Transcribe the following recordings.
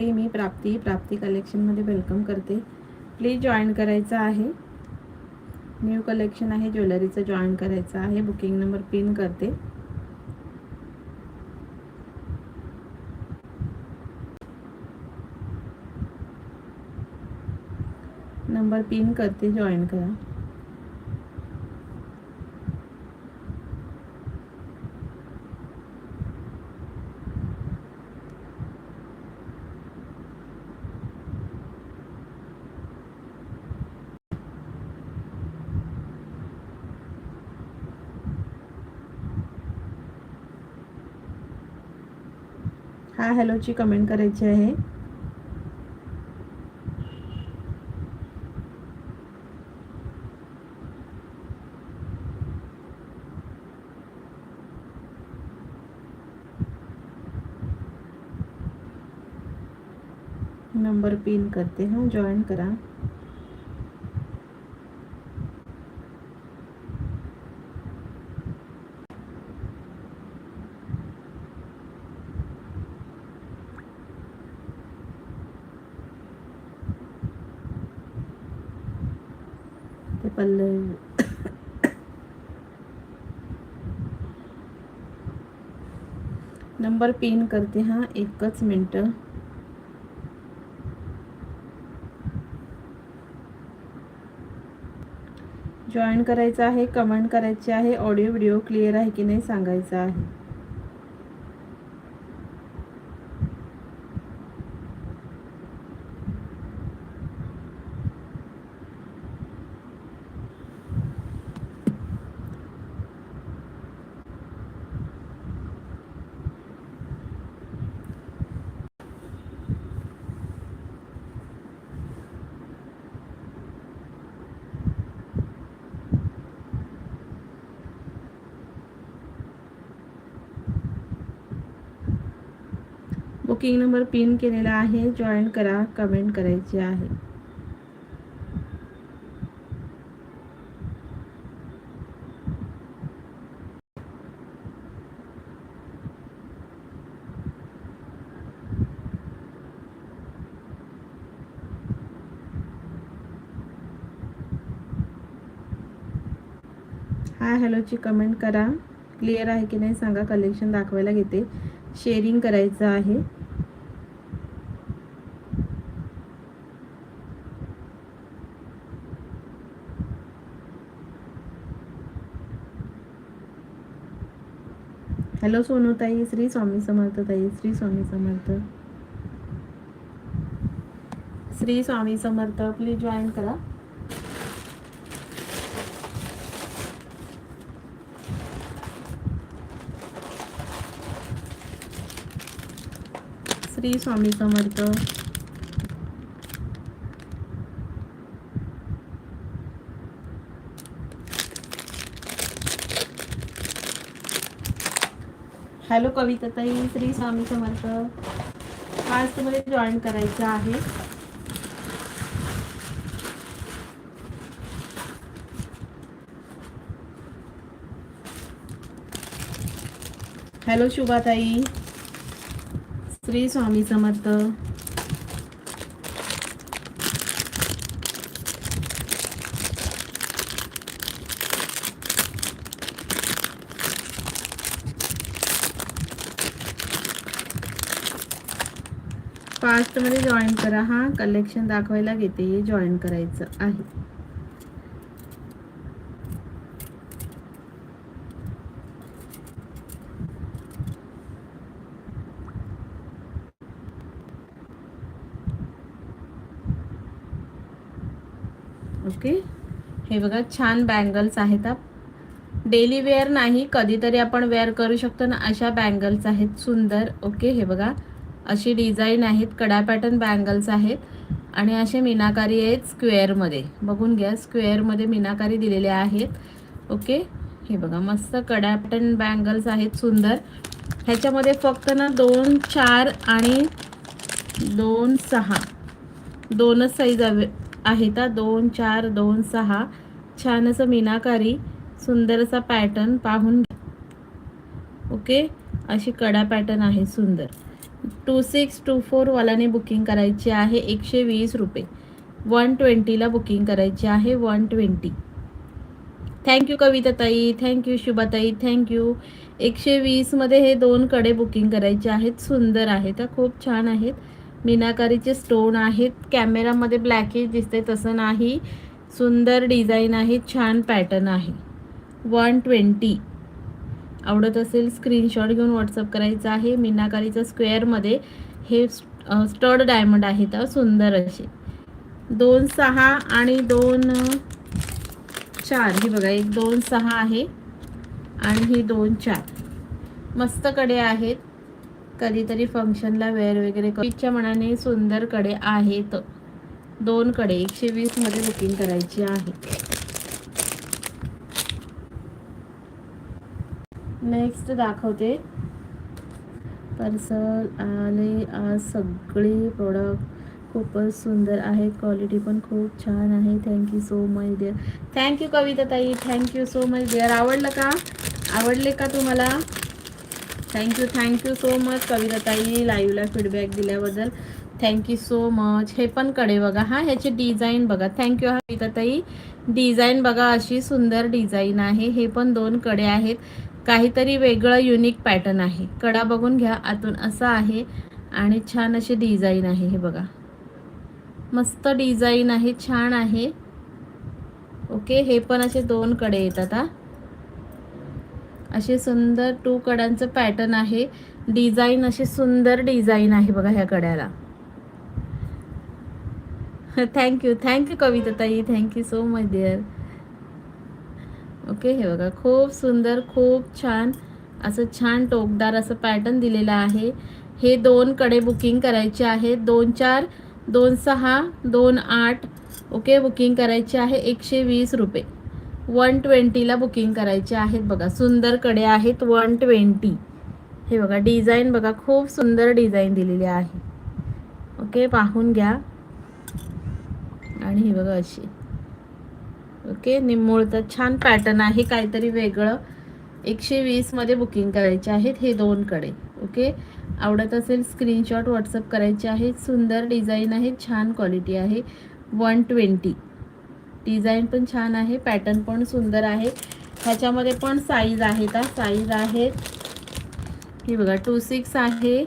मी प्राप्ती प्राप्ती कलेक्शनमध्ये वेलकम करते. Please join करायचं आहे. न्यू कलेक्शन आहे ज्वेलरीचं जॉईन करायचं आहे बुकिंग नंबर पिन करते. नंबर पिन करते जॉईन करा. हा हॅलोची कमेंट करायची आहे नंबर पिन करते हैं ज्वाइन करा। ते नंबर पिन करते हां एकच मिनटं. जॉईन करायचं आहे कमेंट करायची आहे ऑडिओ व्हिडिओ क्लिअर आहे की नाही सांगायचं आहे. बुकिंग नंबर पिन केलेला आहे. जॉईन करा. कमेंट करायची आहे. हाय हॅलोची कमेंट करा. क्लिअर आहे की नाही? सांगा. कलेक्शन दाखवायला घेते. शेअरिंग करायचं आहे. हॅलो सोनूताई श्री स्वामी समर्थ ताई श्री स्वामी समर्थ. श्री स्वामी समर्थ प्लीज जॉईन करा. श्री स्वामी समर्थ. हॅलो कविता ताई श्री स्वामी समर्थ. आज तुम्हाला जॉईन करायचं आहे. हॅलो शुभाताई श्री स्वामी समर्थ. फास्टमध्ये जॉईन करा. हा कलेक्शन दाखवायला घेते. हे जॉईन करायचं आहे. ओके. हे बघा छान बँगल्स आहेत. डेली वेअर नाही कधीतरी आपण वेअर करू शकतो ना अशा बँगल्स आहेत. सुंदर. ओके हे बघा. अशी डिझाईन आहेत कडा पॅटर्न बँगल्स आहेत आणि असे मीनाकारी आहेत स्क्वेअरमध्ये बघून घ्या स्क्वेअरमध्ये मीनाकारी दिलेल्या आहेत. ओके हे बघा मस्त कडा पॅटर्न बँगल्स आहेत सुंदर. ह्याच्यामध्ये फक्त ना दोन चार आणि दोन सहा. दोनच साईज अवे आहेत दोन चार दोन सहा. छान असं मीनाकारी सुंदर असा पॅटर्न पाहून ओके अशी कडा पॅटर्न आहे सुंदर. टू सिक्स टू फोरवाल्याने बुकिंग करायची आहे एकशे वीस रुपये. वन ट्वेंटीला बुकिंग करायची आहे वन ट्वेंटी. थँक्यू कविताताई थँक्यू शुभाताई थँक्यू एकशे वीसमध्ये हे दोन कडे बुकिंग करायचे आहेत सुंदर आहेत त्या खूप छान आहेत. मीनाकारीचे स्टोन आहेत कॅमेरामध्ये ब्लॅकेज दिसते तसं नाही. सुंदर डिझाईन आहे छान पॅटर्न आहे. One twenty. आवडत असेल स्क्रीनशॉट घेऊन व्हॉट्सअप करायचं आहे. मीनाकारीचं स्क्वेअरमध्ये हे स्टड डायमंड आहेत सुंदर असे. दोन सहा आणि दोन चार. ही बघा एक दोन सहा आहे आणि ही दोन चार. मस्त कडे आहेत. कधीतरी फंक्शनला वेअर वगैरे इच्छा मनाने सुंदरकडे आहेत. दोन कडे एकशे वीसमध्ये बुकिंग करायची आहे. नेक्स्ट दाखवते. पार्सल आले आज सगळे प्रोडक्ट खूपच सुंदर आहेत क्वालिटी पण खूप छान आहे. Thank you so much dear thank you Kavita ताई थँक्यू सो मच डिअर आवडलं का? आवडले का तुम्हाला? Thank you thank you so much Kavita ताई लाईव्हला फीडबॅक दिल्याबद्दल. थँक्यू सो मच हे पण कडे बघा हा. ह्याची डिझाईन बघा. थँक्यू हा कविता ताई डिझाईन बघा अशी सुंदर डिझाईन आहे. हे पण दोन कडे आहेत. काहीतरी वेगळं युनिक पॅटर्न आहे. कडा बघून घ्या आतून असा आहे आणि छान अशी डिझाईन आहे हे बघा. मस्त डिझाईन आहे छान आहे. ओके हे पण असे दोन कडे येतात हा. असे सुंदर टू कड्यांचं पॅटर्न आहे. डिझाईन अशी सुंदर डिझाईन आहे बघा ह्या कड्याला. Thank you thank you Kavita ताई thank you so much dear okay हे बघा खूप सुंदर खूप छान असं छान टोकदार असं पॅटर्न दिलेलं आहे. हे दोन कडे बुकिंग करायचे आहे दोन चार दोन सहा दोन आठ ओके बुकिंग करायचे आहे. एकशे वीस रुपये. वन ट्वेंटीला बुकिंग करायचे आहेत बघा. सुंदरकडे आहेत वन ट्वेंटी. हे बघा डिझाईन बघा खूप सुंदर डिझाईन दिलेली आहे. ओके पाहून घ्या. आणि हे बघा अशी. ओके निमुळतं छान पॅटर्न आहे काहीतरी वेगळं. एकशे वीसमध्ये बुकिंग करायचे आहेत हे दोन कडे ओके. आवडत असेल स्क्रीनशॉट व्हॉट्सअप करायचे आहेत सुंदर डिझाईन आहे छान क्वालिटी आहे. वन ट्वेंटी डिझाईन पण छान आहे पॅटर्न पण सुंदर आहे. ह्याच्यामध्ये पण साईज आहेत हा साईज आहेत हे बघा टू सिक्स आहे.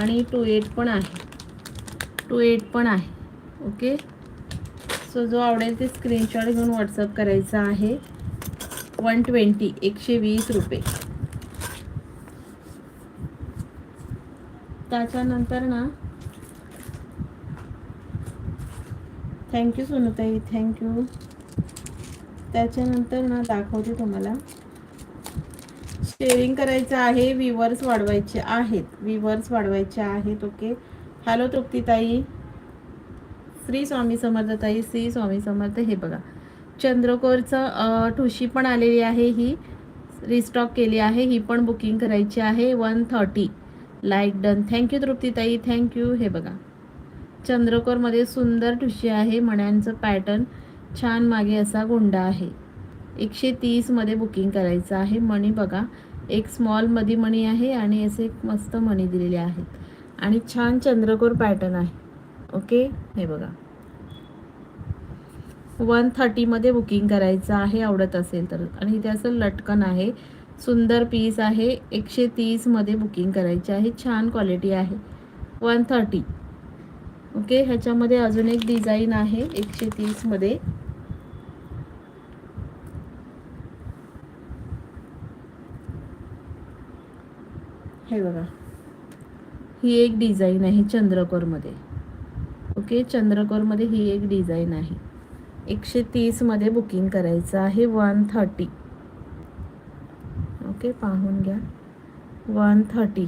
आणि टू एट पण आहे. टू एट पण आहे. ओके? सो जो आवडेल ते स्क्रीनशॉट घेऊन व्हॉट्सअप करायचा आहे. वन ट्वेंटी एकशे वीस रुपये. त्याच्यानंतर ना थँक्यू सोनूताई थँक्यू त्याच्यानंतर ना दाखवते तुम्हाला. शेअरिंग करायचं आहे विवर्स वाढवायचे आहेत. विवर्स वाढवायचे आहेत ओके हॅलो तृप्तीताई. श्री स्वामी समर्थताई श्री स्वामी समर्थ हे बघा. चंद्रकोरचं ठुशी पण आलेली आहे ही. रिस्टॉक केली आहे ही पण बुकिंग करायची आहे. One thirty. Like done. Thank you तृप्तीताई thank you हे बघा. चंद्रकोरमध्ये सुंदर ठुशी आहे. मण्यांचं पॅटर्न छान मागे असा गुंडा आहे. एकशे तीसमध्ये बुकिंग करायचं आहे. मणी बघा. एक स्मॉल मधी मणी आहे आणि असे एक मस्त मणी दिलेले आहेत. आणि छान चंद्रकोर पॅटर्न आहे. ओके? हे बघा. वन थर्टीमध्ये बुकिंग करायचं आहे आवडत असेल तर. आणि इथे असं लटकन आहे. सुंदर पीस आहे. एकशे तीसमध्ये बुकिंग करायचे आहे. छान क्वालिटी आहे. One thirty okay? ह्याच्यामध्ये अजून एक डिझाईन आहे. एकशे तीसमध्ये हे बघा. ही एक डिझाईन आहे चंद्रकोरमध्ये. ओके चंद्रकोरमध्ये ही एक डिझाईन आहे. एकशे तीसमध्ये बुकिंग करायचं आहे वन थर्टी. ओके पाहून घ्या. One thirty.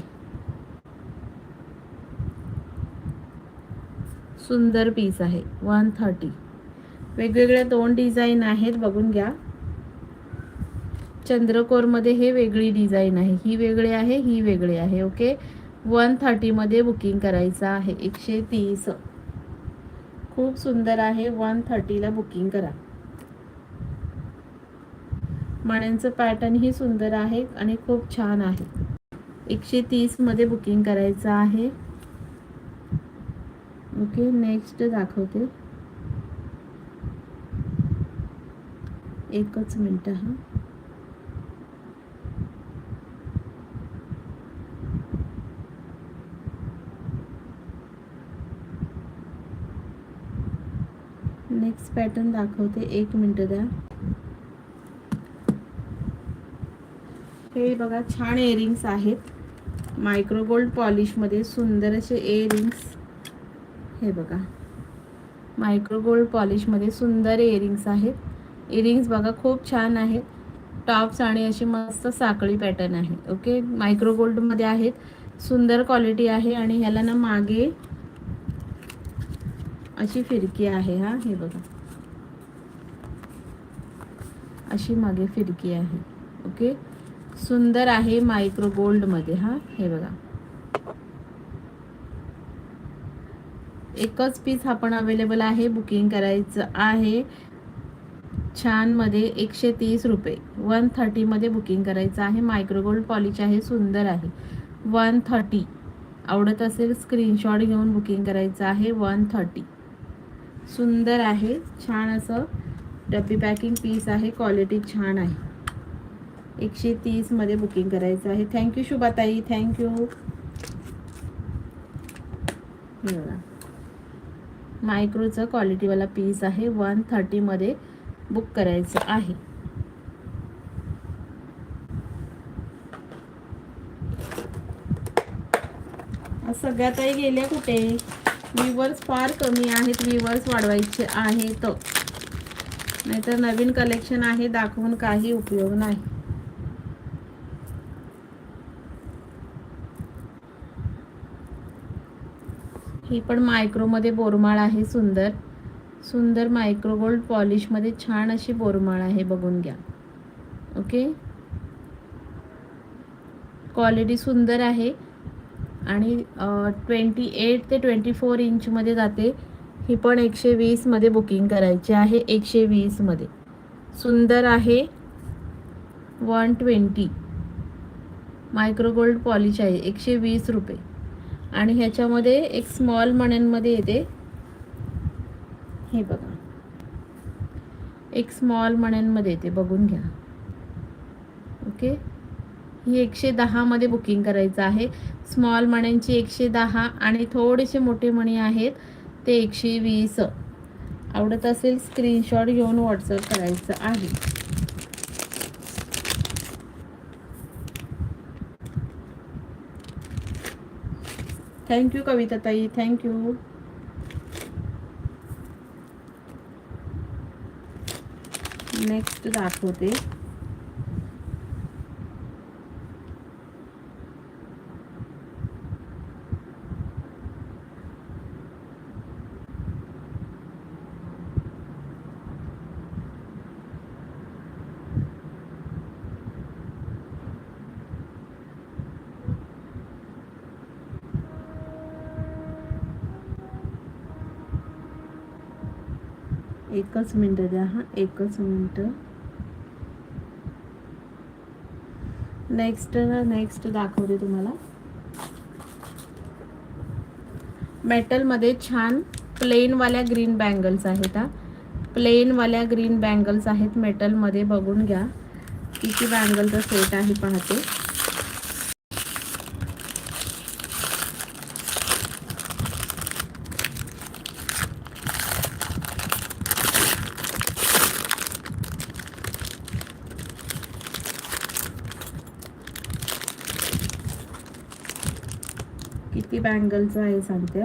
सुंदर पीस आहे वन थर्टी. वेगवेगळ्या दोन डिझाईन आहेत बघून घ्या. चंद्रकोरमध्ये हे वेगळी डिझाईन आहे ही वेगळी आहे ही वेगळी आहे ओके. वन थर्टीमध्ये बुकिंग करायचं आहे एकशे तीस. खूप सुंदर आहे. वन थर्टीला बुकिंग करा. माण्यांचं पॅटर्नही सुंदर आहे आणि खूप छान आहे. एकशे तीसमध्ये बुकिंग करायचं आहे. ओके नेक्स्ट दाखवते. एकच मिनटं हां. नेक्स्ट पॅटर्न दाखवते. एक मिनटं द्या. हे बघा छान इयरिंग्स आहेत. मायक्रो गोल्ड पॉलिशमध्ये सुंदर असे इयरिंग्स हे बघा. मायक्रो गोल्ड पॉलिशमध्ये सुंदर इयरिंग्स आहेत. इयरिंग्स बघा खूप छान आहेत. टॉप्स आणि अशी मस्त साखळी पॅटर्न आहे. ओके मायक्रो गोल्डमध्ये आहेत. सुंदर क्वालिटी आहे आणि ह्याला ना मागे अशी फिरकी आहे हा? हे बघा. अशी मागे फिरकी आहे. ओके? सुंदर आहे मायक्रो गोल्डमध्ये हा? हे बघा. एकच पीस आपण अवेलेबल आहे बुकिंग करायचं आहे. छानमध्ये एकशे तीस रुपये. वन थर्टीमध्ये बुकिंग करायचं आहे. मायक्रो गोल्ड पॉलिश आहे सुंदर आहे. वन थर्टी आवडत असेल स्क्रीनशॉट घेऊन बुकिंग करायचं आहे वन थर्टी सुंदर आहे छान असं. डब्बी पॅकिंग पीस आहे क्वालिटी छान आहे. एकशे तीसमध्ये बुकिंग करायचं आहे. थँक्यू शुभाताई. थँक्यू मायक्रोचं क्वालिटीवाला पीस आहे. वन थर्टीमध्ये बुक करायचं आहे. सगळ्यातही गेल्या कुठे? व्ह्यूवर्स फार कमी आहेत व्ह्यूवर्स वाढवायचे आहेत. नाहीतर नवीन कलेक्शन आहे दाखवून काही उपयोग नाही. ही पण मायक्रोमध्ये बोरमाळ आहे सुंदर. सुंदर मायक्रो गोल्ड पॉलिशमध्ये छान अशी बोरमाळ आहे बघून घ्या. ओके क्वालिटी सुंदर आहे. आणि ट्वेंटी एट ते ट्वेंटी फोर इंचमध्ये जाते. ही पण एकशे वीसमध्ये बुकिंग करायची आहे एकशे वीसमध्ये सुंदर आहे. वन ट्वेंटी मायक्रोगोल्ड पॉलिश आहे एकशे वीस रुपये. आणि ह्याच्यामध्ये एक स्मॉल मण्यांमध्ये येते. हे बघा. एक स्मॉल मण्यांमध्ये येते बघून घ्या. ओके? ही एकशे दहामध्ये बुकिंग करायचं आहे. स्मॉल मण्यांची एकशे दहा आणि थोडेसे मोठे मणी आहेत ते एकशे वीस. आवडत असेल स्क्रीनशॉट घेऊन व्हॉट्सअप करायचं आहे. थँक्यू कविता ताई थँक्यू नेक्स्ट दाखवते. एकच मिनटं द्या हां एकच मिनटं. नेक्स्ट नेक्स्ट दाखवते तुम्हाला. मेटलमध्ये छान प्लेनवाल्या ग्रीन बँगल्स आहेत हा. प्लेनवाल्या ग्रीन बँगल्स आहेत मेटलमध्ये बघून घ्या. किती बँगलचा सेट आहे पाहते. किती बँगलचं आहे सांगते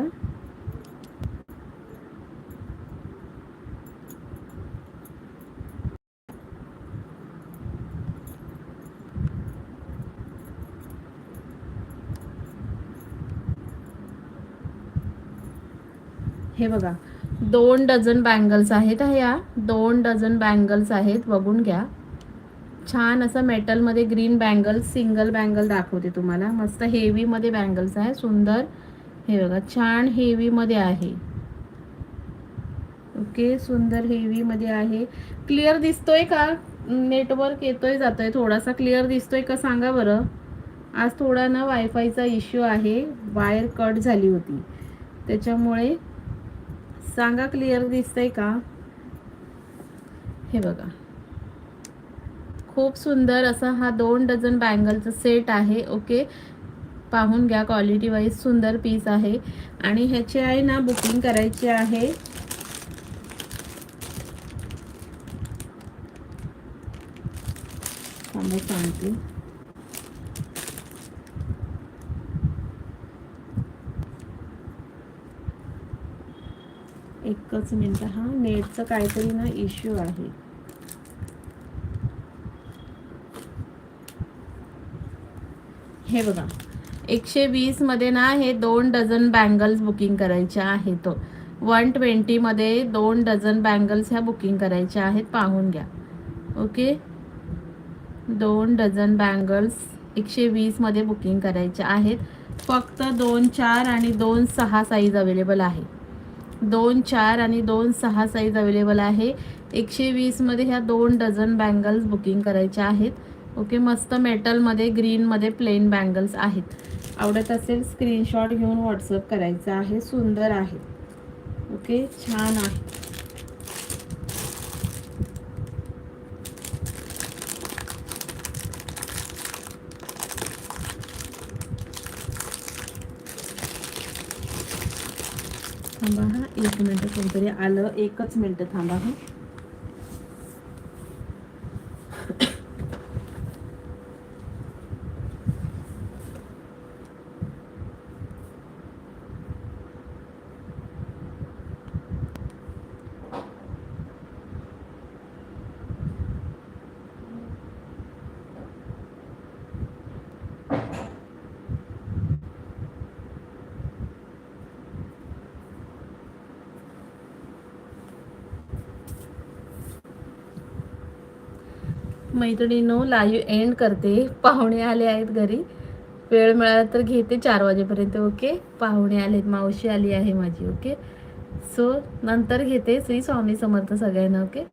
हे? बघा दोन डझन बँगल्स आहेत ह्या दोन डझन बँगल्स आहेत बघून घ्या. छान असं मेटलमध्ये ग्रीन बँगल सिंगल बँगल दाखवते तुम्हाला. मस्त हेवीमध्ये बँगल्स आहे. सुंदर. हे बघा छान हेवीमध्ये आहे. ओके सुंदर हेवीमध्ये आहे. क्लिअर दिसतोय का? नेटवर्क येतोय जातोय. थोडासा क्लिअर दिसतोय का सांगा बरं. आज थोडा ना वायफायचा इश्यू आहे. वायर कट झाली होती. त्याच्यामुळे सांगा क्लिअर दिसतंय का? हे बघा. खूप सुंदर असा हा दोन डझन बँगलचा सेट आहे ओके? पाहून घ्या क्वालिटी वाईज सुंदर पीस आहे. आणि ह्याची आहे ना बुकिंग करायची आहे. सांगते. एकच मिनिट हा नेटचं काहीतरी ना इश्यू आहे. हे बघा. एकशे वीसमध्ये ना हे दोन डझन बँगल्स बुकिंग करायच्या आहेत. तो वन ट्वेंटीमध्ये दोन डझन बँगल्स ह्या बुकिंग करायच्या आहेत. पाहून घ्या. ओके? दोन डझन बँगल्स एकशे वीसमध्ये बुकिंग करायच्या आहेत. फक्त दोन चार आणि दोन सहा साईज अवेलेबल आहे. दोन चार आणि दोन सहा साईज अवेलेबल आहे. एकशे वीसमध्ये ह्या दोन डझन बँगल्स बुकिंग करायच्या आहेत. ओके मस्त मेटलमध्ये ग्रीनमध्ये प्लेन बँगल्स आहेत. आवडत असेल स्क्रीनशॉट घेऊन व्हॉट्सअप करायचं आहे. सुंदर आहे. ओके छान आहे. थांबा हा एक मिनटं कोणतरी आलं. एकच मिनटं थांबा हा. मैत्रिणीनो लाईव्ह एंड करते. पाहुणे आले आहेत घरी. वेळ मिळाला तर घेते चार वाजेपर्यंत ओके पाहुणे आलेत मावशी आली आहे माझी ओके सो नंतर घेते श्री स्वामी समर्थ सगळ्यांना ओके